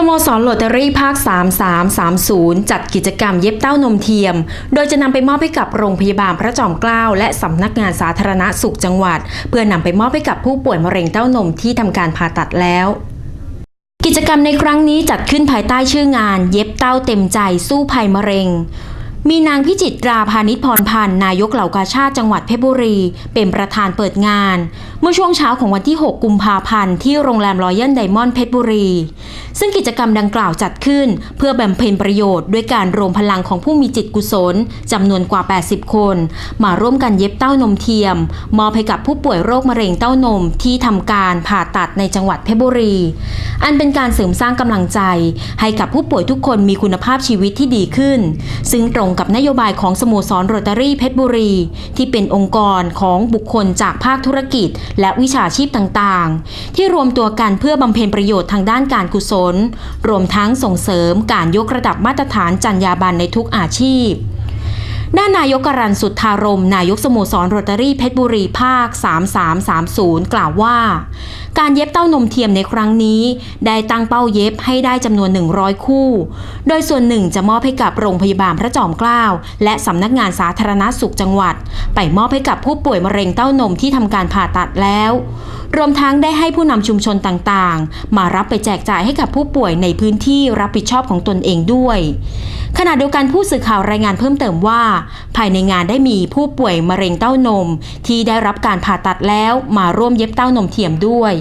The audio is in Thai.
สโมสรโลตเตอรี่ภาค 3330 จัดกิจกรรมเย็บเต้านมเทียม โดยจะนำไปมอบให้กับโรงพยาบาลพระจอมเกล้าและสำนักงานสาธารณสุขจังหวัด เพื่อนำไปมอบให้กับผู้ป่วยมะเร็งเต้านมที่ทำการผ่าตัดแล้ว กิจกรรมในครั้งนี้จัดขึ้นภายใต้ชื่องาน เย็บเต้าเต็มใจสู้ภัยมะเร็งมีนางพิจิตราพานิชพรพันธ์นายกเหล่ากาชาติจังหวัดเพชรบุรี เป็นประธานเปิดงาน เมื่อช่วงเช้าของวันที่ 6 กุมภาพันธ์ที่โรงแรมรอยัลไดมอนด์เพชรบุรี ซึ่งกิจกรรมดังกล่าวจัดขึ้น เพื่อบำเพ็ญประโยชน์ด้วยการรวมพลังของผู้มีจิตกุศลจำนวนกว่า 80 คน มาร่วมกันเย็บเต้านมเทียม มอบให้กับผู้ป่วยโรคมะเร็งเต้านมที่ทำการผ่าตัดในจังหวัดเพชรบุรี อันเป็นการเสริมสร้างกำลังใจ ให้กับผู้ป่วยทุกคนมีคุณภาพชีวิตที่ดีขึ้น ซึ่งตรงกับนโยบายของสโมสรโรตารี่เพชรบุรี ที่เป็นองค์กรของบุคคลจากภาคธุรกิจ และวิชาชีพต่างๆ ที่รวมตัวกันเพื่อบำเพ็ญประโยชน์ทางด้านการกุศล รวมทั้งส่งเสริมการยกระดับมาตรฐานจรรยาบรรณในทุกอาชีพ ด้านนายกกรันสุทธารม นายกสโมสรโรตารี่เพชรบุรีภาค 3330 กล่าวว่า การเย็บเต้านมเทียมในครั้งนี้ ได้ตั้งเป้าเย็บให้ได้จำนวน 100 คู่ โดยส่วนหนึ่งจะมอบให้กับโรงพยาบาลพระจอมเกล้าและสำนักงานสาธารณสุขจังหวัด ไปมอบให้กับผู้ป่วยมะเร็งเต้านมที่ทำการผ่าตัดแล้ว รวมทั้งได้ให้ผู้นำชุมชนต่างๆ มารับไปแจกจ่ายให้กับผู้ป่วยในพื้นที่รับผิดชอบของตนเองด้วย ขณะเดียวกันผู้สื่อข่าวรายงานเพิ่มเติมว่า ภายในงานได้มีผู้ป่วยมะเร็งเต้านม ที่ได้รับการผ่าตัดแล้วมาร่วมเย็บเต้านมเทียมด้วย